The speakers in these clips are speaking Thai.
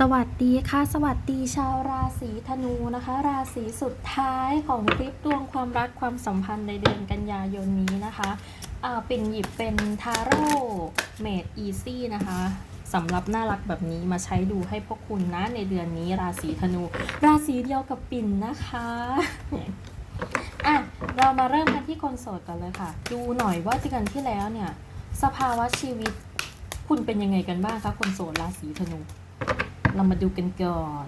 สวัสดีค่ะ สวัสดีชาวราศีธนูนะคะ ราศีสุดท้ายของคลิปดวงความรักความสัมพันธ์ในเดือนกันยายนนี้นะคะอ่าปิ่นหยิบเป็นทาโร่เมดอีซี่นะคะสำหรับน่ารักแบบนี้มาใช้ดูให้พวกคุณนะในเดือนนี้ราศีธนู ราศีเดียวกับปิ่นนะคะอะเรามาเริ่มกันที่คนโสดกันเลยค่ะ ดูหน่อยว่าเดือนที่แล้วเนี่ย สภาวะชีวิตคุณเป็นยังไงกันบ้างคะคนโสดราศีธนู เรามาดูกันก่อน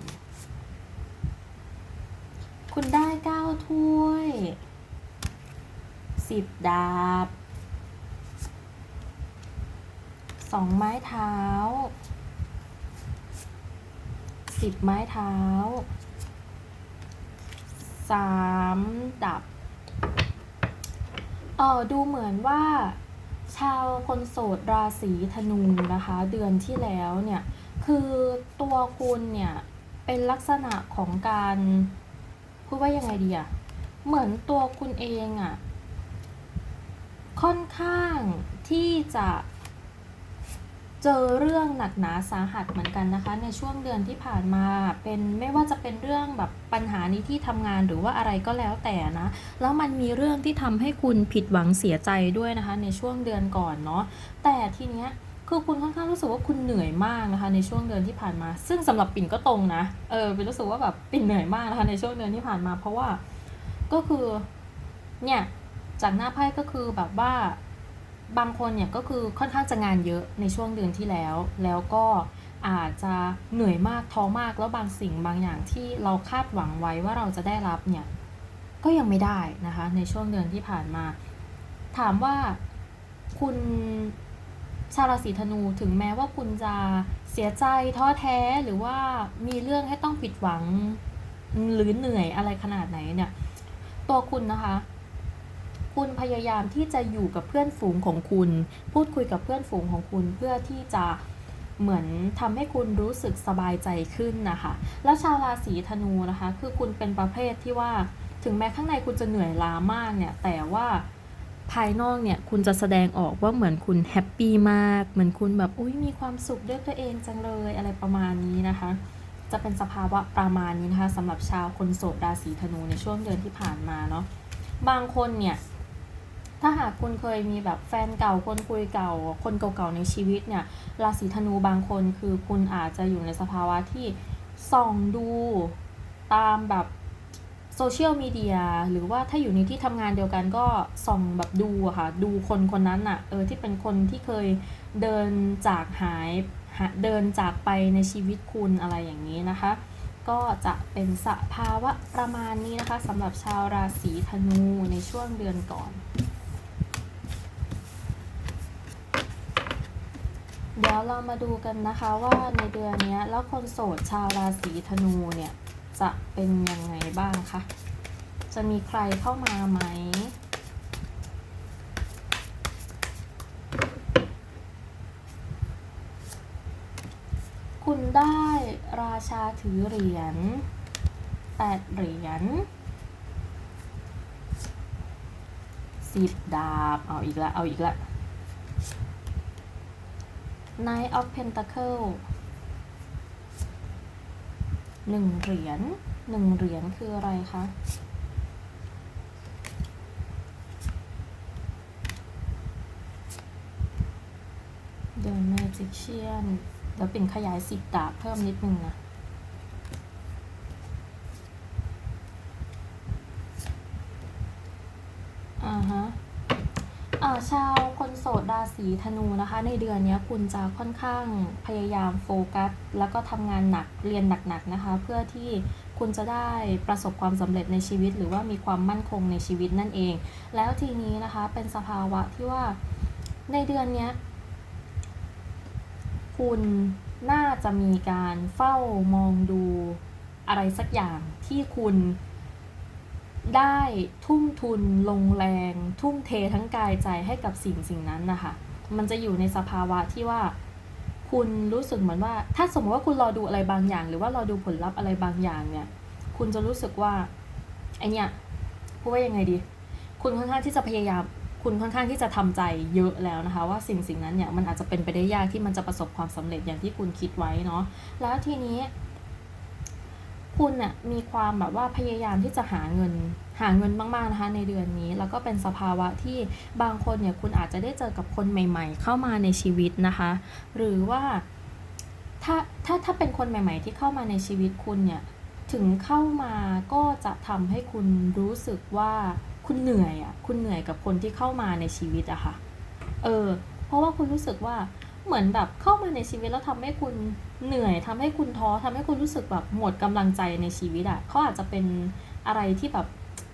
คุณได้เก้าถ้วยสิบดาบสองไม้เท้าสิบไม้เท้าสามดับเออดูเหมือนว่า ชาวคนโสดราศีธนูนะคะ เดือนที่แล้วเนี่ย คือตัวคุณเนี่ย เป็นลักษณะของการพูดว่ายังไงดีอะเหมือนตัวคุณเองอะค่อนข้างที่จะเจอเรื่องหนักหนาสาหัสเหมือนกันนะคะ ในช่วงเดือนที่ผ่านมาเป็นไม่ว่าจะเป็นเรื่องแบบปัญหานี้ที่ทำงานหรือว่าอะไรก็แล้วแต่นะ แล้วมันมีเรื่องที่ทำให้คุณผิดหวังเสียใจด้วยนะคะ ในช่วงเดือนก่อนเนาะแต่ทีเนี้ย คือคุณค่อนข้างรู้สึกว่าคุณเหนื่อยมากนะคะในช่วงเดือนที่ผ่านมา ซึ่งสำหรับปิ่นก็ตรงนะ เออปิ่นรู้สึกว่าแบบปิ่นเหนื่อยมากนะคะในช่วงเดือนที่ผ่านมา เพราะว่าก็คือเนี่ยจากหน้าไพ่ก็คือแบบว่าบางคนเนี่ยก็คือค่อนข้างจะงานเยอะในช่วงเดือนที่แล้ว แล้วก็อาจจะเหนื่อยมากท้อมากแล้วบางสิ่งบางอย่างที่เราคาดหวังไว้ว่าเราจะได้รับเนี่ยก็ยังไม่ได้นะคะในช่วงเดือนที่ผ่านมา ถามว่าคุณ ชาวราศีธนูถึงแม้ว่าคุณจะเสียใจท้อแท้หรือว่ามีเรื่องให้ต้องผิดหวัง หรือเหนื่อยอะไรขนาดไหนเนี่ย ตัวคุณนะคะ คุณพยายามที่จะอยู่กับเพื่อนฝูงของคุณ พูดคุยกับเพื่อนฝูงของคุณเพื่อที่จะเหมือนทำให้คุณรู้สึกสบายใจขึ้นนะคะ แล้วชาวราศีธนูนะคะ คือคุณเป็นประเภทที่ว่า ถึงแม้ข้างในคุณจะเหนื่อยล้ามากเนี่ย แต่ว่า ภายนอกเนี่ยคุณจะแสดงออกว่าเหมือนคุณแฮปปี้มาก เหมือนคุณแบบอุ้ยมีความสุขด้วยตัวเองจังเลยอะไรประมาณนี้นะคะ จะเป็นสภาวะประมาณนี้นะคะสำหรับชาวคนโสดราศีธนูในช่วงเดือนที่ผ่านมาเนาะบางคนเนี่ยถ้าหากคุณเคยมีแบบแฟนเก่าคนคุยเก่า คนเก่าๆในชีวิตเนี่ยราศีธนูบางคนคือคุณอาจจะอยู่ในสภาวะที่ส่องดูตามแบบ โซเชียลมีเดียหรือว่าถ้าอยู่ในที่ทำงานเดียวกันก็ส่องแบบดูอะค่ะ ดูคนคนนั้นอะเออที่เป็นคนที่เคยเดินจากหายหาเดินจากไปในชีวิตคุณอะไรอย่างนี้นะคะ ก็จะเป็นสภาวะประมาณนี้นะคะสำหรับชาวราศีธนูในช่วงเดือนก่อน เดี๋ยวเรามาดูกันนะคะว่าในเดือนนี้แล้วคนโสดชาวราศีธนูเนี่ย จะเป็นยังไงบ้างคะ จะมีใครเข้ามาไหม คุณได้ราชาถือเหรียญแปดเหรียญสิบดาบ เอาอีกละ เอาอีกละ Knight of Pentacle หนึ่งเหรียญหนึ่งเหรียญคืออะไรคะเดอะแมจิเชียนแล้วเป็นขยายสิบดาบเพิ่มนิดนึงนะ อ่าฮะ อ่าชาวคนโสดรา ศีธนูนะคะ ในเดือนนี้คุณจะค่อนข้างพยายามโฟกัส แล้วก็ทำงานหนักเรียนหนักๆนะคะ เพื่อที่คุณจะได้ประสบความสำเร็จในชีวิต หรือว่ามีความมั่นคงในชีวิตนั่นเอง แล้วทีนี้นะคะเป็นสภาวะที่ว่าในเดือนนี้คุณน่าจะมีการเฝ้ามองดูอะไรสักอย่างที่คุณได้ทุ่มทุนลงแรง ทุ่มเททั้งกายใจให้กับสิ่งสิ่งนั้นนะคะ มันจะอยู่ในสภาวะที่ว่า คุณรู้สึกเหมือนว่า ถ้าสมมติว่าคุณรอดูอะไรบางอย่าง หรือว่ารอดูผลลัพธ์อะไรบางอย่างเนี่ย คุณจะรู้สึกว่าไอเนี่ยพูดว่ายังไงดี คุณค่อนข้างที่จะพยายาม คุณค่อนข้างที่จะทำใจเยอะแล้วนะคะ ว่าสิ่งสิ่งนั้นเนี่ยมันอาจจะเป็นไปได้ยากที่มันจะประสบความสำเร็จอย่างที่คุณคิดไว้เนาะแล้วทีนี้ คุณน่ะมีความแบบว่าพยายามที่จะหาเงิน หาเงินมากๆนะคะในเดือนนี้ แล้วก็เป็นสภาวะที่บางคนเนี่ยคุณอาจจะได้เจอกับคนใหม่ ๆ เข้ามาในชีวิตนะคะ หรือว่าถ้าถ้าถ้าเป็นคนใหม่ ๆ ที่เข้ามาในชีวิตคุณเนี่ยถึงเข้ามาก็จะทำให้คุณรู้สึกว่าคุณเหนื่อยอะคุณเหนื่อยกับคนที่เข้ามาในชีวิตอะค่ะเออเพราะว่าคุณรู้สึกว่าเหมือนแบบเข้ามาในชีวิตแล้วทำให้คุณเหนื่อยทำให้คุณท้อทำให้คุณรู้สึกแบบหมดกำลังใจในชีวิตอะเขาอาจจะเป็นอะไรที่แบบ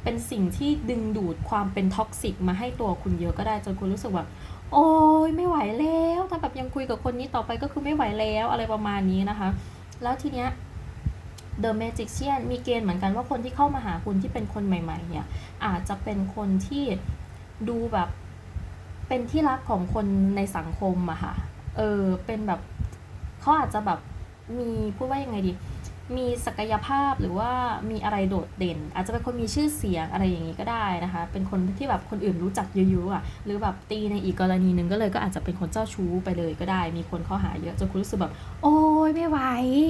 เป็นสิ่งที่ดึงดูดความเป็นท็อกซิกมาให้ตัวคุณเยอะก็ได้จนคุณรู้สึกแบบโอ้ยไม่ไหวแล้วถ้าแบบยังคุยกับคนนี้ต่อไปก็คือไม่ไหวแล้วอะไรประมาณนี้นะคะ แล้วทีเนี้ย The Magician มีเกณฑ์เหมือนกันว่าคนที่เข้ามาหาคุณที่เป็นคนใหม่ๆเนี่ยอาจจะเป็นคนที่ดูแบบเป็นที่รักของคนในสังคมอะค่ะ เออ เป็นแบบเขาอาจจะแบบมีพูดว่ายังไงดี มีศักยภาพหรือว่ามีอะไรโดดเด่น อาจจะเป็นคนมีชื่อเสียงอะไรอย่างนี้ก็ได้นะคะ เป็นคนที่แบบคนอื่นรู้จักเยอะๆอะหรือแบบตีในอีกกรณีหนึ่งก็เลยก็อาจจะเป็นคนเจ้าชู้ไปเลยก็ได้ มีคนเข้าหาเยอะจนคุณรู้สึกแบบ โอ้ยไม่ไหว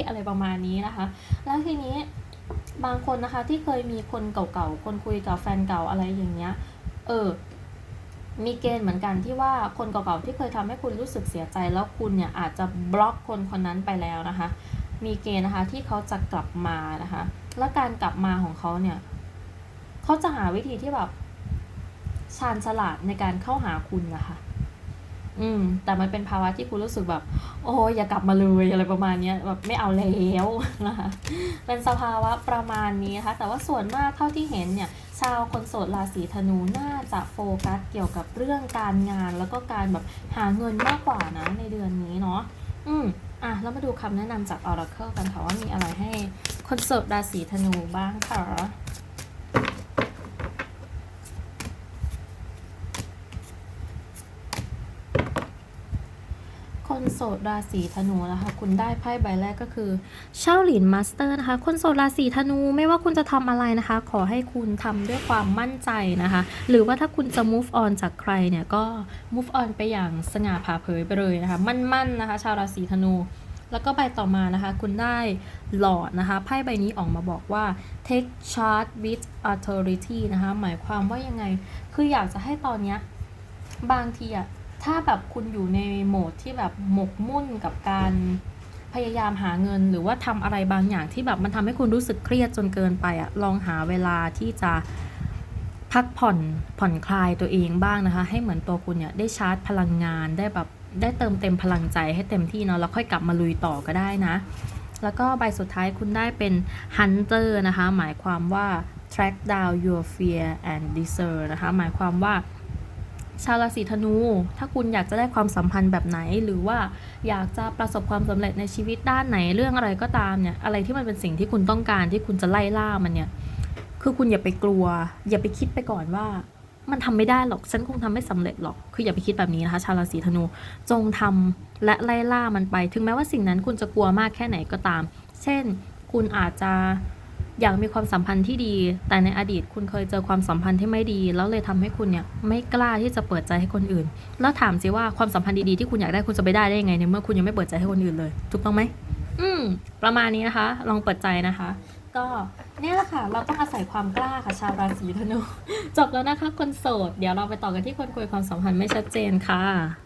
อะไรประมาณนี้นะคะ แล้วทีนี้บางคนนะคะที่เคยมีคนเก่าๆคนคุยกับแฟนเก่าอะไรอย่างเงี้ยเออมีเกณฑ์เหมือนกันที่ว่าคนเก่าๆที่เคยทำให้คุณรู้สึกเสียใจ แล้วคุณเนี่ยอาจจะบล็อกคนคนนั้นไปแล้วนะคะ มีเกณฑ์นะคะที่เขาจะกลับมานะคะ และการกลับมาของเขาเนี่ยเขาจะหาวิธีที่แบบชาญฉลาดในการเข้าหาคุณนะคะอืม แต่มันเป็นภาวะที่คุณรู้สึกแบบ โอ้ยอย่ากลับมาเลยอะไรประมาณนี้แบบไม่เอาแล้วนะคะเป็นสภาวะประมาณนี้นะคะ แต่ว่าส่วนมากเท่าที่เห็นเนี่ย ชาวคนโสดราศีธนูน่าจะโฟกัสเกี่ยวกับเรื่องการงานแล้วก็การแบบหาเงินมากกว่านะในเดือนนี้เนาะอืม อะแล้วมาดูคำแนะนำจาก Oracle กันค่ะว่ามีอะไรให้คนเสดราศีธนูบ้างค่ะ คนโสดราศีธนูนะคะ คุณได้ไพ่ใบแรกก็คือเช่าหลินมาสเตอร์นะคะ คนโสดราศีธนูไม่ว่าคุณจะทำอะไรนะคะ ขอให้คุณทำด้วยความมั่นใจนะคะ หรือว่าถ้าคุณจะ move on จากใครเนี่ยก็ move on ไปอย่างสง่าผ่าเผยไปเลยนะคะ มั่นๆนะคะ ชาวราศีธนู แล้วก็ใบต่อมานะคะ คุณได้หลอดนะคะไพ่ใบนี้ออกมาบอกว่า take charge with authority นะคะ หมายความว่ายังไง คืออยากจะให้ตอนเนี้ยบางทีอะ ถ้าแบบคุณอยู่ในโหมดที่แบบหมกมุ่นกับการพยายามหาเงินหรือว่าทำอะไรบางอย่างที่แบบมันทำให้คุณรู้สึกเครียดจนเกินไปอะลองหาเวลาที่จะพักผ่อนผ่อนคลายตัวเองบ้างนะคะ ให้เหมือนตัวคุณเนี่ยได้ชาร์จพลังงานได้แบบได้เติมเต็มพลังใจให้เต็มที่เนาะแล้วค่อยกลับมาลุยต่อก็ได้นะ แล้วก็ใบสุดท้ายคุณได้เป็น hunter นะคะ หมายความว่า track down your fear and desire นะคะ หมายความว่า ชาวราศีธนู ถ้าคุณอยากจะได้ความสัมพันธ์แบบไหน หรือว่าอยากจะประสบความสำเร็จในชีวิตด้านไหนเรื่องอะไรก็ตามเนี่ย อะไรที่มันเป็นสิ่งที่คุณต้องการที่คุณจะไล่ล่ามันเนี่ย คือคุณอย่าไปกลัว อย่าไปคิดไปก่อนว่ามันทำไม่ได้หรอก ฉันคงทำไม่สำเร็จหรอก คืออย่าไปคิดแบบนี้นะคะ ชาวราศีธนู จงทำและไล่ล่ามันไป ถึงแม้ว่าสิ่งนั้นคุณจะกลัวมากแค่ไหนก็ตาม เช่น คุณอาจจะ อยากมีความสัมพันธ์ที่ดี แต่ในอดีตคุณเคยเจอความสัมพันธ์ที่ไม่ดี แล้วเลยทำให้คุณเนี่ยไม่กล้าที่จะเปิดใจให้คนอื่น แล้วถามสิว่าความสัมพันธ์ดีๆที่คุณอยากได้คุณจะไปได้ได้ยังไงในเมื่อคุณยังไม่เปิดใจให้คนอื่นเลย ถูกต้องไหมอืม ประมาณนี้นะคะ ลองเปิดใจนะคะ ก็เนี่ยแหละค่ะ เราต้องอาศัยความกล้าค่ะชาวราศีธนูจบแล้วนะคะ คนโสด เดี๋ยวเราไปต่อกันที่คนคุยความสัมพันธ์ไม่ชัดเจนค่ะ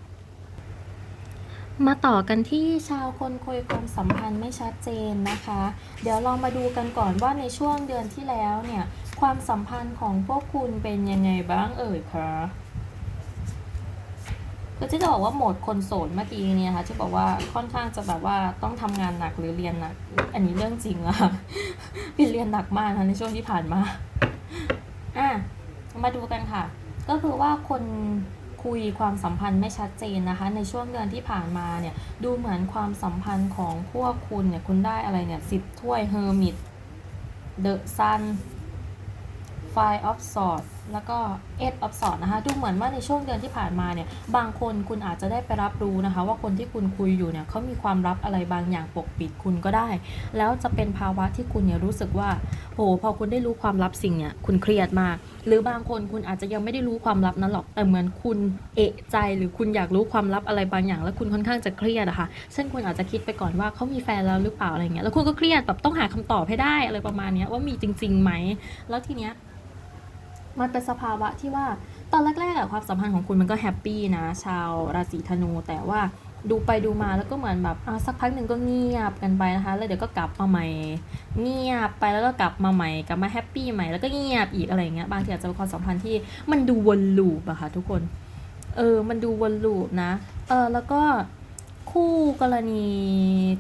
มาต่อกันที่ชาวคนคุยความสัมพันธ์ไม่ชัดเจนนะคะ เดี๋ยวลองมาดูกันก่อนว่าในช่วงเดือนที่แล้วเนี่ย ความสัมพันธ์ของพวกคุณเป็นยังไงบ้างเอ่ยคะก็จะบอกว่าโหมดคนโสดเมื่อกี้เนี่ยค่ะที่บอกว่าค่อนข้างจะแบบว่าต้องทำงานหนักหรือเรียนหนัก อันนี้เรื่องจริงอะค่ะพี่เรียนหนักมากนะในช่วงที่ผ่านมา อะมาดูกันค่ะ ก็คือว่าคน คุยความสัมพันธ์ไม่ชัดเจนนะคะ ในช่วงเดือนที่ผ่านมาเนี่ยดูเหมือนความสัมพันธ์ของพวกคุณเนี่ยคุณได้อะไรเนี่ยสิบถ้วยเฮอร์มิตเดอะซัน five of swords แล้วก็ eight of swords นะคะ ดูเหมือนว่าในช่วงเดือนที่ผ่านมาเนี่ย บางคนคุณอาจจะได้ไปรับรู้นะคะ ว่าคนที่คุณคุยอยู่เนี่ยเขามีความลับอะไรบางอย่างปกปิดคุณก็ได้ แล้วจะเป็นภาวะที่คุณเนี่ยรู้สึกว่า โห พอคุณได้รู้ความลับสิ่งเนี่ย คุณเครียดมาก หรือบางคนคุณอาจจะยังไม่ได้รู้ความลับนั้นหรอก แต่เหมือนคุณเอะใจหรือคุณอยากรู้ความลับอะไรบางอย่าง แล้วคุณค่อนข้างจะเครียดอะค่ะ เช่นคุณอาจจะคิดไปก่อนว่าเขามีแฟนแล้วหรือเปล่าอะไรเงี้ย แล้วคุณก็เครียดแบบต้องหาคำตอบให้ได้อะไรประมาณนี้ว่ามีจริงๆไหม แล้วทีเนี้ย มันเป็นสภาวะที่ว่าตอนแรกๆความสัมพันธ์ของคุณมันก็แฮปปี้นะ ชาวราศีธนู แต่ว่าดูไปดูมาแล้วก็เหมือนแบบอะสักพักหนึ่งก็เงียบกันไปนะคะ แล้วเดี๋ยวก็กลับมาใหม่ เงียบไปแล้วก็กลับมาใหม่กลับมาแฮปปี้ใหม่แล้วก็เงียบอีกอะไรเงี้ยบางทีอาจจะเป็นความสัมพันธ์ที่มันดูวนลูปอะค่ะทุกคน เออมันดูวนลูปนะ เออแล้วก็ คู่กรณี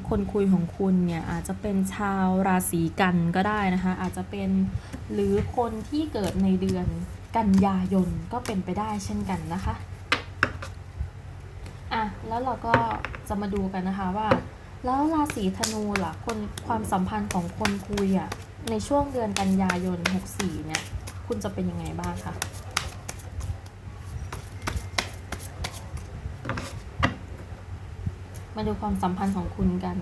คนคุยของคุณเนี่ยอาจจะเป็นชาวราศีกันก็ได้นะคะอาจจะเป็นหรือคนที่เกิดในเดือนกันยายนก็เป็นไปได้เช่นกันนะคะอะแล้วเราก็จะมาดูกันนะคะว่า แล้วราศีธนูล่ะคนความสัมพันธ์ของคนคุยอะ่ะในช่วงเดือนกันยายน 64 เนี่ย คุณจะเป็นยังไงบ้างคะ มาดูความสัมพันธ์ของคุณกัน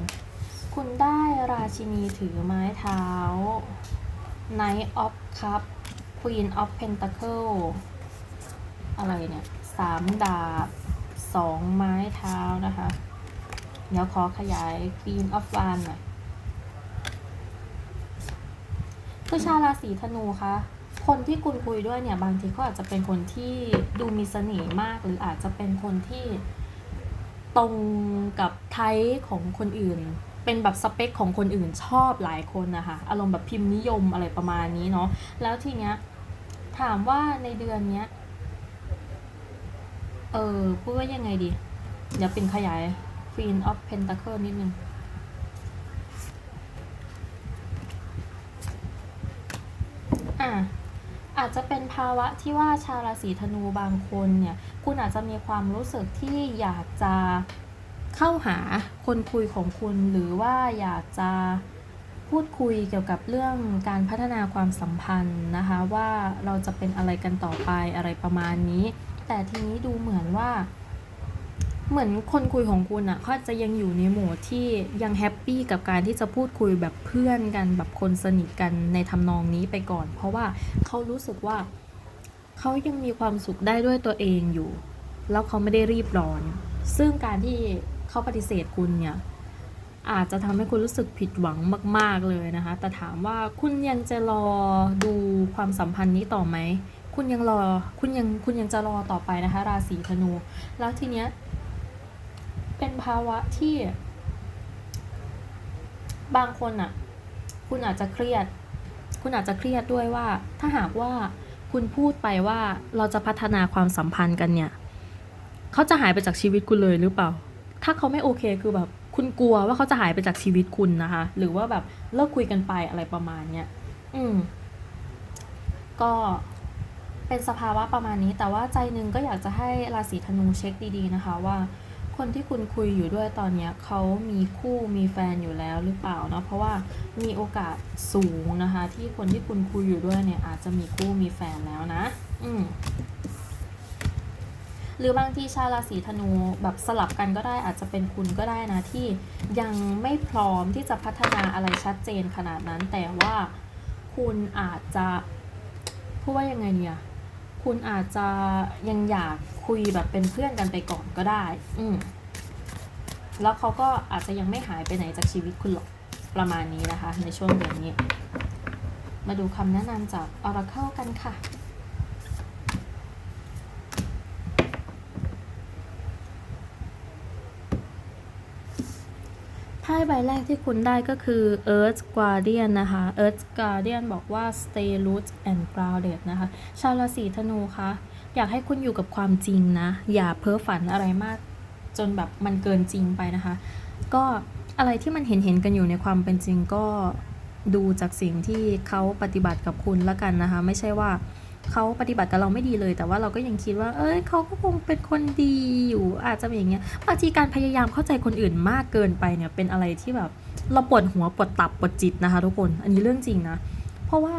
คุณได้ราชินีถือไม้เท้า Knight of Cup Queen of Pentacle อะไรเนี่ยสามดาบสองไม้เท้านะคะ เดี๋ยวขอขยาย Queen of w a n d หน่อยคือชาวราศีธนูคะคนที่คุณคุยด้วยเนี่ยบางทีเขาอาจจะเป็นคนที่ดูมีเสน่ห์มาก หรืออาจจะเป็นคนที่ ตรงกับไทป์ของคนอื่น เป็นแบบสเปคของคนอื่นชอบหลายคนนะคะอารมณ์แบบพิมพ์นิยมอะไรประมาณนี้เนาะแล้วทีเนี้ยถามว่าในเดือนเนี้ยเออพูดว่ายังไงดี เดี๋ยวเป็นขยาย Queen of Pentacle นิดนึงอะ อาจจะเป็นภาวะที่ว่าชาวราศีธนูบางคนเนี่ยคุณอาจจะมีความรู้สึกที่อยากจะเข้าหาคนคุยของคุณ หรือว่าอยากจะพูดคุยเกี่ยวกับเรื่องการพัฒนาความสัมพันธ์นะคะว่าเราจะเป็นอะไรกันต่อไปอะไรประมาณนี้ แต่ทีนี้ดูเหมือนว่า เหมือนคนคุยของคุณอะ่ะเขาจะยังอยู่ในโหมดที่ยังแฮปปี้กับการที่จะพูดคุยแบบเพื่อนกันแบบคนสนิทกันในทำนองนี้ไปก่อน เพราะว่าเขารู้สึกว่าเขายังมีความสุขได้ด้วยตัวเองอยู่ แล้วเขาไม่ได้รีบร้อน ซึ่งการที่เขาปฏิเสธคุณเนี่ยอาจจะทำให้คุณรู้สึกผิดหวังมาก ๆ เลยนะคะ แต่ถามว่าคุณยังจะรอดูความสัมพันธ์นี้ต่อไหม คุณยังรอ คุณยัง คุณยังจะรอต่อไปนะคะ ราศีธนู แล้วทีเนี้ย เป็นภาวะที่ บางคนอะคุณอาจจะเครียด คุณอาจจะเครียดด้วยว่า ถ้าหากว่าคุณพูดไปว่าเราจะพัฒนาความสัมพันธ์กันเนี่ย เขาจะหายไปจากชีวิตคุณเลยหรือเปล่า ถ้าเขาไม่โอเคคือแบบ คุณกลัวว่าเขาจะหายไปจากชีวิตคุณนะคะ หรือว่าแบบเลิกคุยกันไปอะไรประมาณเนี้ย อืม ก็เป็นสภาวะประมาณนี้ แต่ว่าใจหนึงก็อยากจะให้ราศีธนูเช็คดีๆนะคะว่า คนที่คุณคุยอยู่ด้วยตอนเนี้ยเขามีคู่มีแฟนอยู่แล้วหรือเปล่าเนาะเพราะว่ามีโอกาสสูงนะคะ ที่คนที่คุณคุยอยู่ด้วยเนี่ยอาจจะมีคู่มีแฟนแล้วนะ อืมหรือบางที่ชาวราศีธนูแบบสลับกันก็ได้อาจจะเป็นคุณก็ได้นะที่ยังไม่พร้อมที่จะพัฒนาอะไรชัดเจนขนาดนั้น แต่ว่าคุณอาจจะพูดว่ายังไงเนี่ย คุณอาจจะยังอยากคุยแบบเป็นเพื่อนกันไปก่อนก็ได้ อืมแล้วเขาก็อาจจะยังไม่หายไปไหนจากชีวิตคุณหรอกประมาณนี้นะคะ ในช่วงเดือนนี้ มาดูคำแนะนำจาก Oracle กันค่ะ ไพ่ใบแรกที่คุณได้ก็คือ Earth Guardian นะคะ Earth Guardian บอกว่า stay rooted and grounded นะคะ ชาวราศีธนูคะ อยากให้คุณอยู่กับความจริงนะ อย่าเพ้อฝันอะไรมาก จนแบบมันเกินจริงไปนะคะ ก็อะไรที่มันเห็นเห็นๆกันอยู่ในความเป็นจริงก็ดูจากสิ่งที่เขาปฏิบัติกับคุณละกันนะคะ ไม่ใช่ว่า เขาปฏิบัติกับเราไม่ดีเลย แต่ว่าเราก็ยังคิดว่า เอ้ยเขาก็คงเป็นคนดีอยู่ อาจจะเป็นอย่างเงี้ยบางทีการพยายามเข้าใจคนอื่นมากเกินไปเนี่ยเป็นอะไรที่แบบเราปวดหัวปวดตับปวดจิตนะคะ ทุกคนอันนี้เรื่องจริงนะ เพราะว่า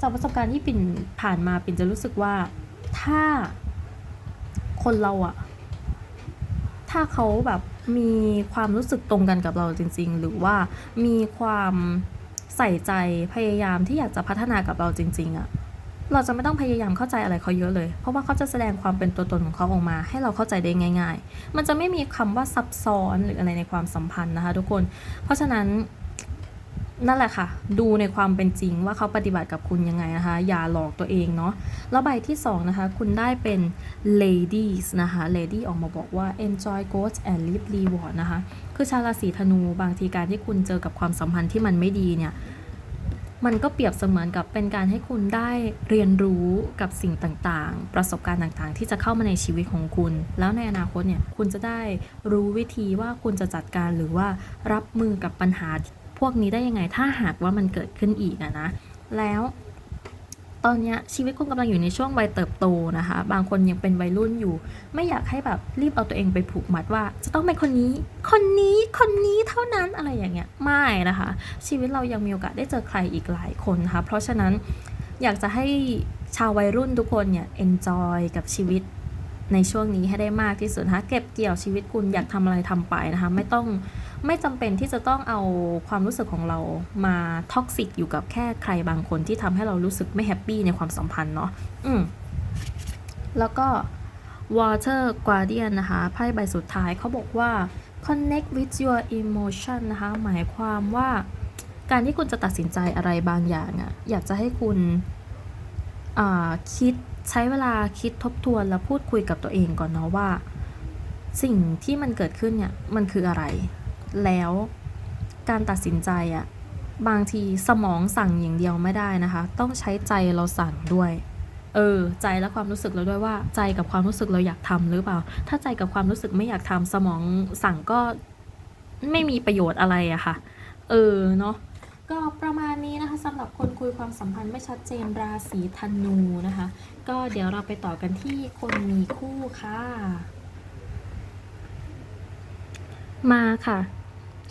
จากประสบการณ์ที่ปิ่นผ่านมาปิ่นจะรู้สึกว่าถ้าคนเราอะถ้าเขาแบบมีความรู้สึกตรงกันกับเราจริง ๆ หรือว่ามีความใส่ใจพยายามที่อยากจะพัฒนากับเราจริง ๆอะ เราจะไม่ต้องพยายามเข้าใจอะไรเขาเยอะเลย เพราะว่าเขาจะแสดงความเป็นตัวตนของเขาออกมา ให้เราเข้าใจได้ง่าย ๆ มันจะไม่มีคำว่าซับซ้อนหรืออะไรในความสัมพันธ์นะคะ ทุกคน เพราะฉะนั้นนั่นแหละค่ะ ดูในความเป็นจริงว่าเขาปฏิบัติกับคุณยังไงนะคะ อย่าหลอกตัวเองเนาะ แล้วใบที่2นะคะ คุณได้เป็น ladies นะคะ lady ออกมาบอกว่า enjoy goals and live reward นะคะ คือชาวราศีธนูบางทีการที่คุณเจอกับความสัมพันธ์ที่มันไม่ดีเนี่ย มันก็เปรียบเสมือนกับเป็นการให้คุณได้เรียนรู้กับสิ่งต่างๆ ประสบการณ์ต่างๆ ที่จะเข้ามาในชีวิตของคุณ แล้วในอนาคตเนี่ยคุณจะได้รู้วิธีว่าคุณจะจัดการหรือว่ารับมือกับปัญหาพวกนี้ได้ยังไงถ้าหากว่ามันเกิดขึ้นอีกอะนะ แล้ว ตอนนี้ชีวิตคุณกำลังอยู่ในช่วงวัยเติบโตนะคะ บางคนยังเป็นวัยรุ่นอยู่ ไม่อยากให้แบบรีบเอาตัวเองไปผูกมัดว่า จะต้องเป็นคนนี้ คนนี้คนนี้เท่านั้นอะไรอย่างเงี้ยไม่นะคะ ชีวิตเรายังมีโอกาสได้เจอใครอีกหลายคนนะคะ เพราะฉะนั้นอยากจะให้ชาววัยรุ่นทุกคนเนี่ย enjoy กับชีวิตในช่วงนี้ให้ได้มากที่สุดนะคะเก็บเกี่ยวชีวิตคุณอยากทำอะไรทำไปนะคะ ไม่ต้อง ไม่จำเป็นที่จะต้องเอาความรู้สึกของเรามาท็อกซิกอยู่กับแค่ใครบางคนที่ทำให้เรารู้สึกไม่แฮปปี้ในความสัมพันธ์เนาะอืมแล้วก็ Water Guardian นะคะไพ่ใบสุดท้ายเขาบอกว่า connect with your emotion นะคะ หมายความว่าการที่คุณจะตัดสินใจอะไรบางอย่างอะอยากจะให้คุณคิดใช้เวลาคิดทบทวนแล้วพูดคุยกับตัวเองก่อนเนาะว่า สิ่งที่มันเกิดขึ้นเนี่ยมันคืออะไร แล้วการตัดสินใจอะบางทีสมองสั่งอย่างเดียวไม่ได้นะคะ ต้องใช้ใจเราสั่งด้วย เออ ใจและความรู้สึกเราด้วยว่า ใจกับความรู้สึกเราอยากทำหรือเปล่า ถ้าใจกับความรู้สึกไม่อยากทำสมองสั่งก็ไม่มีประโยชน์อะไรอะค่ะ เออเนาะก็ประมาณนี้นะคะสำหรับคนคุยความสัมพันธ์ไม่ชัดเจนราศีธนูนะคะ ก็เดี๋ยวเราไปต่อกันที่คนมีคู่ค่ะ มาค่ะ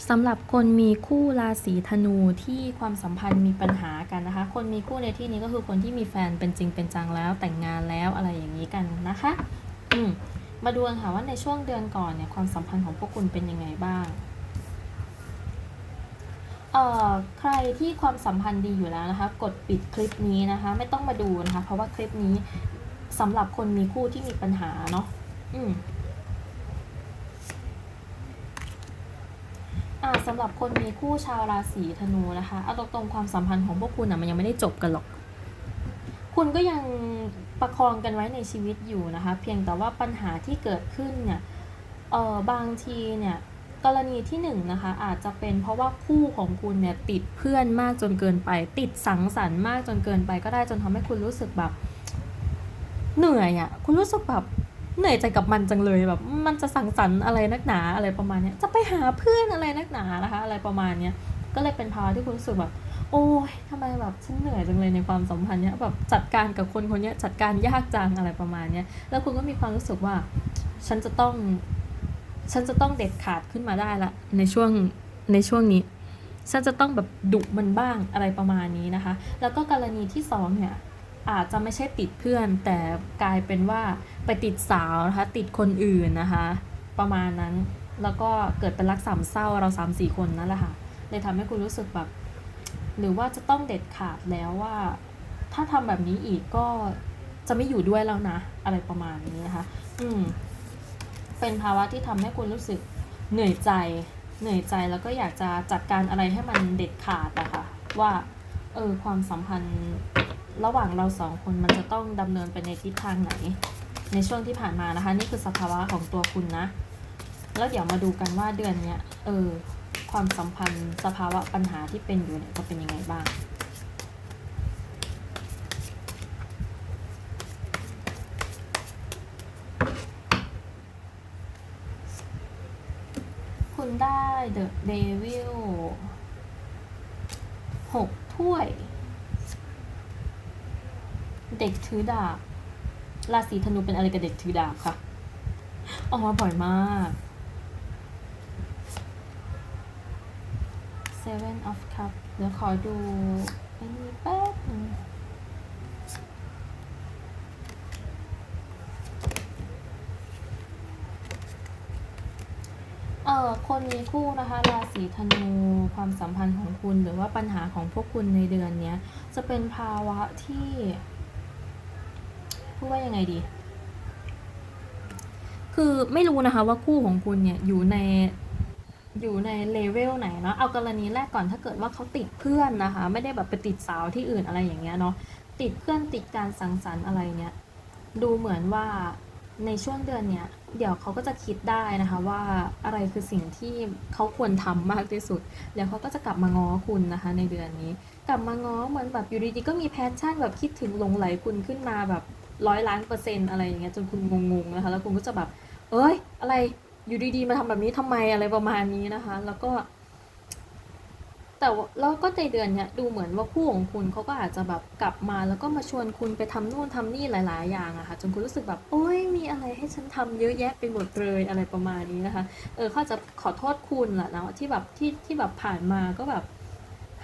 สำหรับคนมีคู่ราศีธนูที่ความสัมพันธ์มีปัญหากันนะคะ คนมีคู่ในที่นี้ก็คือคนที่มีแฟนเป็นจริงเป็นจังแล้วแต่งงานแล้วอะไรอย่างนี้กันนะคะ อืมมาดูกันค่ะว่าในช่วงเดือนก่อนเนี่ยความสัมพันธ์ของพวกคุณเป็นยังไงบ้างเอ่อใครที่ความสัมพันธ์ดีอยู่แล้วนะคะ กดปิดคลิปนี้นะคะ ไม่ต้องมาดูนะคะ เพราะว่าคลิปนี้สำหรับคนมีคู่ที่มีปัญหาเนาะอืม อ่า สำหรับคนมีคู่ชาวราศีธนูนะคะเอาตรงๆความสัมพันธ์ของพวกคุณอะมันยังไม่ได้จบกันหรอก คุณก็ยังประคองกันไว้ในชีวิตอยู่นะคะ เพียงแต่ว่าปัญหาที่เกิดขึ้นเนี่ยเออบางทีเนี่ยกรณีที่หนึ่งนะคะอาจจะเป็นเพราะว่าคู่ของคุณเนี่ยติดเพื่อนมากจนเกินไป ติดสังสรรค์มากจนเกินไปก็ได้จนทำให้คุณรู้สึกแบบเหนื่อยอะ่ะคุณรู้สึกแบบ เหนื่อยใจกับมันจังเลยแบบ มันจะสังสรรค์อะไรนักหนาอะไรประมาณเนี้ยจะไปหาเพื่อนอะไรนักหนานะคะ อะไรประมาณเนี้ยก็เลยเป็นภาวะที่คุณรู้สึกแบบ โอ้ยทำไมแบบฉันเหนื่อยจังเลยในความสัมพันธ์เนี้ยแบบจัดการกับคนคนนี้จัดการยากจังอะไรประมาณเนี้ยแล้วคุณก็มีความรู้สึกว่า ฉันจะต้อง ฉันจะต้องเด็ดขาดขึ้นมาได้ละ ในช่วงในช่วงนี้ฉันจะต้องแบบดุมันบ้างอะไรประมาณนี้นะคะ แล้วก็กรณีที่สองเนี่ย อาจจะไม่ใช่ติดเพื่อน แต่กลายเป็นว่าไปติดสาวนะคะติดคนอื่นนะคะ ประมาณนั้นแล้วก็เกิดเป็นรักสามเศร้าเราสามสี่คนนั่นแหละค่ะเลยทำให้คุณรู้สึกแบบ หรือว่าจะต้องเด็ดขาดแล้วว่า ถ้าทำแบบนี้อีกก็จะไม่อยู่ด้วยแล้วนะ อะไรประมาณนี้นะคะ อืม เป็นภาวะที่ทำให้คุณรู้สึกเหนื่อยใจ เหนื่อยใจแล้วก็อยากจะจัดการอะไรให้มันเด็ดขาดอะค่ะว่า เออความสัมพันธ์ ระหว่างเราสองคนมันจะต้องดำเนินไปในทิศทางไหน ในช่วงที่ผ่านมานะคะ นี่คือสภาวะของตัวคุณนะ แล้วเดี๋ยวมาดูกันว่าเดือนเนี้ยเออความสัมพันธ์สภาวะปัญหาที่เป็นอยู่เนี่ยจะเป็นยังไงบ้างคุณได้ The Devil หกถ้วย เด็กถือดาบ ราศีธนูเป็นอะไรกับเด็กถือดาบค่ะ ออกมาบ่อยมาก Seven of Cup เดี๋ยวขอดูอันนี้แป๊บนึงเออคนมีคู่นะคะราศีธนูความสัมพันธ์ของคุณหรือว่าปัญหาของพวกคุณในเดือนนี้จะเป็นภาวะที่ พูดว่ายังไงดี คือไม่รู้นะคะว่าคู่ของคุณเนี่ยอยู่ในอยู่ในเลเวลไหนเนาะเอากรณีแรกก่อนถ้าเกิดว่าเขาติดเพื่อนนะคะ ไม่ได้แบบไปติดสาวที่อื่นอะไรอย่างเงี้ยเนาะติดเพื่อนติดการสังสรรค์อะไรเนี่ยดูเหมือนว่าในช่วงเดือนเนี้ยเดี๋ยวเขาก็จะคิดได้นะคะว่าอะไรคือสิ่งที่เขาควรทำมากที่สุดเดี๋ยวเขาก็จะกลับมาง้อคุณนะคะ ในเดือนนี้ กลับมาง้อเหมือนแบบอยู่ดีๆก็มีแพชชั่นแบบคิดถึงหลงไหลคุณขึ้นมาแบบ ร้อยล้านเปอร์เซ็นต์อะไรอย่างเงี้ยจนคุณงงๆนะคะ แล้วคุณก็จะแบบ เอ้ย อะไรอยู่ดีๆมาทำแบบนี้ทำไมอะไรประมาณนี้นะคะ แล้วก็ แต่ว่าแล้วก็ในเดือนเนี้ยดูเหมือนว่าคู่ของคุณเขาก็อาจจะแบบกลับมา แล้วก็มาชวนคุณไปทำนู่นทำนี่หลาย ๆ อย่างอะค่ะจนคุณรู้สึกแบบโอ้ยมีอะไรให้ฉันทำเยอะแยะไปหมดเลยอะไรประมาณนี้นะคะ เออเขาจะขอโทษคุณแหละนะที่แบบที่ที่แบบผ่านมาก็แบบ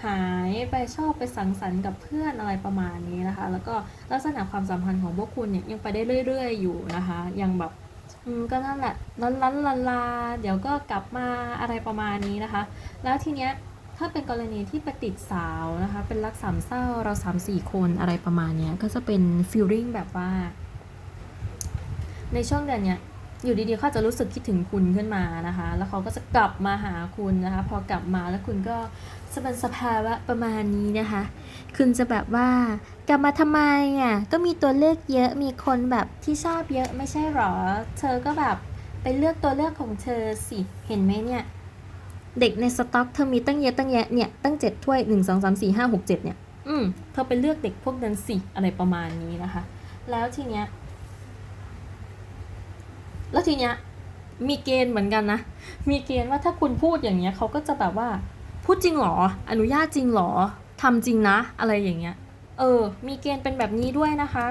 หายไปชอบไปสังสรรค์กับเพื่อนอะไรประมาณนี้นะคะ แล้วก็ลักษณะความสัมพันธ์ของพวกคุณเนี่ยยังไปได้เรื่อย ๆ อยู่นะคะ ยังแบบก็นั่นแหละลันลันลาลาเดี๋ยวก็กลับมาอะไรประมาณนี้นะคะ แล้วทีเนี้ยถ้าเป็นกรณีที่ไปติดสาวนะคะ เป็นรักสามเศร้าเราสามสี่คนอะไรประมาณเนี้ยก็จะเป็นฟีลลิ่งแบบว่า ในช่วงเดือนเนี้ย อยู่ดีๆเขาจะรู้สึกคิดถึงคุณขึ้นมานะคะ แล้วเขาก็จะกลับมาหาคุณนะคะ พอกลับมาแล้วคุณก็จะเป็นสภาวะประมาณนี้นะคะ คุณจะแบบว่ากลับมาทำไมอะ ก็มีตัวเลือกเยอะ มีคนแบบที่ชอบเยอะไม่ใช่หรอ เธอก็แบบไปเลือกตัวเลือกของเธอสิ เห็นไหมเนี่ย เด็กในสต็อกเธอมีตั้งเยอะตั้งแยะเนี่ยตั้งเจ็ดถ้วยหนึ่งสองสามสี่ห้าหกเจ็ดเนี่ย อืม เธอไปเลือกเด็กพวกนั้นสิ อะไรประมาณนี้นะคะ แล้วทีเนี้ย แล้วทีเนี้ยมีเกณฑ์เหมือนกันนะ มีเกณฑ์ว่าถ้าคุณพูดอย่างเงี้ยเขาก็จะแบบว่าพูดจริงหรอ อนุญาตจริงหรอทำจริงนะ อะไรอย่างเงี้ย เออ มีเกณฑ์เป็นแบบนี้ด้วยนะคะ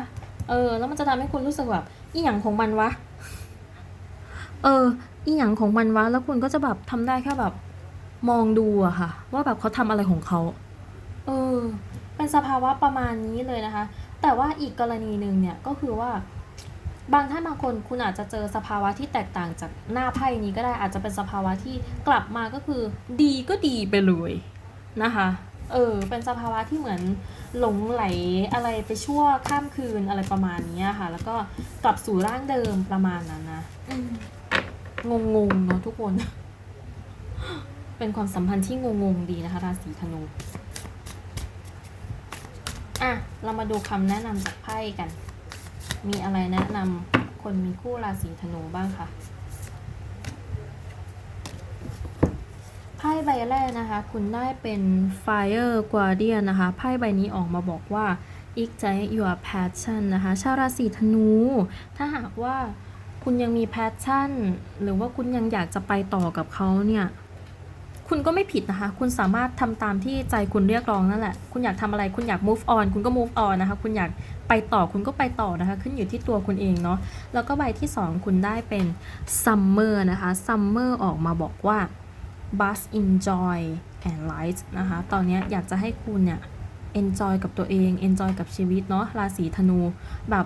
เออ แล้วมันจะทำให้คุณรู้สึกแบบอีหยังของมันวะ เออ อีหยังของมันวะ แล้วคุณก็จะแบบทำได้แค่แบบ มองดูอะค่ะ ว่าแบบเขาทำอะไรของเขา เออ เป็นสภาวะประมาณนี้เลยนะคะ แต่ว่าอีกกรณีหนึ่งเนี่ยก็คือว่า บางท่านบางคนคุณอาจจะเจอสภาวะที่แตกต่างจากหน้าไพ่นี้ก็ได้อาจจะเป็นสภาวะที่กลับมาก็คือดีก็ดีไปเลยนะคะ เออ เป็นสภาวะที่เหมือนหลงไหลอะไรไปชั่วข้ามคืนอะไรประมาณนี้ค่ะ แล้วก็กลับสู่ร่างเดิมประมาณนั้นนะงงงๆเนาะทุกคน เป็นความสัมพันธ์ที่งงๆดีนะคะราศีธนูอะ เรามาดูคำแนะนำจากไพ่กัน มีอะไรแนะนำคนมีคู่ราศีธนูบ้างคะไพ่ใบแรกนะคะ คุณได้เป็น Fire Guardian นะคะไพ่ใบนี้ออกมาบอกว่า ignite your passion นะคะชาวราศีธนู ถ้าหากว่าคุณยังมี passion หรือว่าคุณยังอยากจะไปต่อกับเขาเนี่ย คุณก็ไม่ผิดนะคะ คุณสามารถทำตามที่ใจคุณเรียกร้องนั่นแหละ คุณอยากทำอะไร คุณอยาก move on คุณก็ move on นะคะ คุณอยากไปต่อ คุณก็ไปต่อนะคะ ขึ้นอยู่ที่ตัวคุณเองเนาะ แล้วก็ใบที่ 2 คุณได้เป็น summer นะคะ summer ออกมาบอกว่า bus enjoy and light นะคะ ตอนนี้อยากจะให้คุณเนี่ย enjoy กับตัวเอง enjoy กับชีวิตเนาะ ราศีธนู แบบ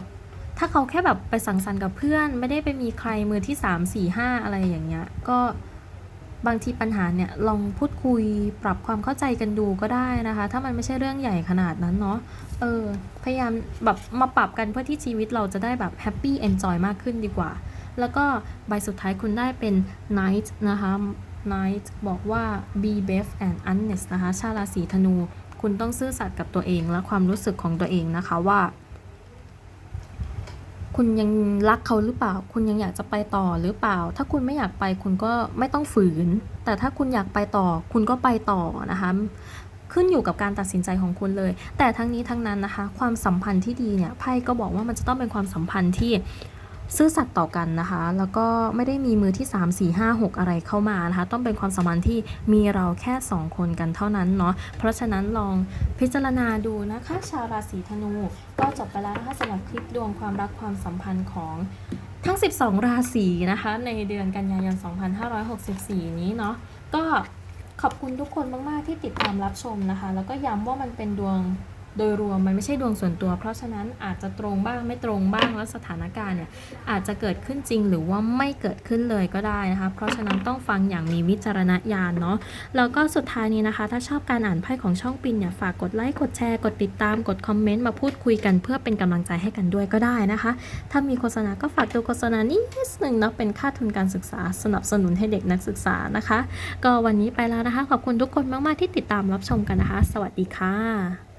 ถ้าเขาแค่แบบไปสังสรรค์กับเพื่อน ไม่ได้ไปมีใครมือที่ 3 4 5 อะไรอย่างเงี้ย ก็ บางทีปัญหาเนี่ยลองพูดคุยปรับความเข้าใจกันดูก็ได้นะคะ ถ้ามันไม่ใช่เรื่องใหญ่ขนาดนั้นเนาะเออพยายามแบบมาปรับกันเพื่อที่ชีวิตเราจะได้แบบแฮปปี้เอนจอยมากขึ้นดีกว่า แล้วก็ใบสุดท้ายคุณได้เป็น Night นะคะ Night บอกว่า be brave and honest นะคะ ชาวราศีธนู คุณต้องซื่อสัตย์กับตัวเองและความรู้สึกของตัวเองนะคะว่า คุณยังรักเขาหรือเปล่า คุณยังอยากจะไปต่อหรือเปล่า ถ้าคุณไม่อยากไปคุณก็ไม่ต้องฝืน แต่ถ้าคุณอยากไปต่อ คุณก็ไปต่อนะคะ ขึ้นอยู่กับการตัดสินใจของคุณเลย แต่ทั้งนี้ทั้งนั้นนะคะ ความสัมพันธ์ที่ดีเนี่ยไพ่ก็บอกว่ามันจะต้องเป็นความสัมพันธ์ที่ ซื่อสัตย์ต่อกันนะคะ แล้วก็ไม่ได้มีมือที่ 3 4 5 6 อะไรเข้ามานะคะ ต้องเป็นความสัมพันธ์ที่มีเราแค่ 2 คนกันเท่านั้นเนาะเพราะฉะนั้นลองพิจารณาดูนะคะ ชาวราศีธนู ก็จบไปแล้วนะคะสำหรับคลิปดวงความรักความสัมพันธ์ของทั้ง 12 ราศีนะคะ ในเดือนกันยายน 2564 นี้เนาะก็ขอบคุณทุกคนมาก ๆ ที่ติดตามรับชมนะคะ แล้วก็ย้ำว่ามันเป็นดวง โดยรวมมันไม่ใช่ดวงส่วนตัว เพราะฉะนั้นอาจจะตรงบ้างไม่ตรงบ้างแล้วสถานการณ์เนี่ยอาจจะเกิดขึ้นจริงหรือว่าไม่เกิดขึ้นเลยก็ได้นะคะ เพราะฉะนั้นต้องฟังอย่างมีวิจารณญาณเนาะแล้วก็สุดท้ายนี้นะคะ ถ้าชอบการอ่านไพ่ของช่องปินเนี่ยฝากกดไลค์กดแชร์กดติดตามกดคอมเมนต์มาพูดคุยกันเพื่อเป็นกำลังใจให้กันด้วยก็ได้นะคะ ถ้ามีโฆษณาก็ฝากดูโฆษณานิดหนึ่งเนาะเป็นค่าทุนการศึกษาสนับสนุนให้เด็กนักศึกษานะคะ ก็วันนี้ไปแล้วนะคะ ขอบคุณทุกคนมาก ๆ ที่ติดตามรับชมกันนะคะ สวัสดีค่ะ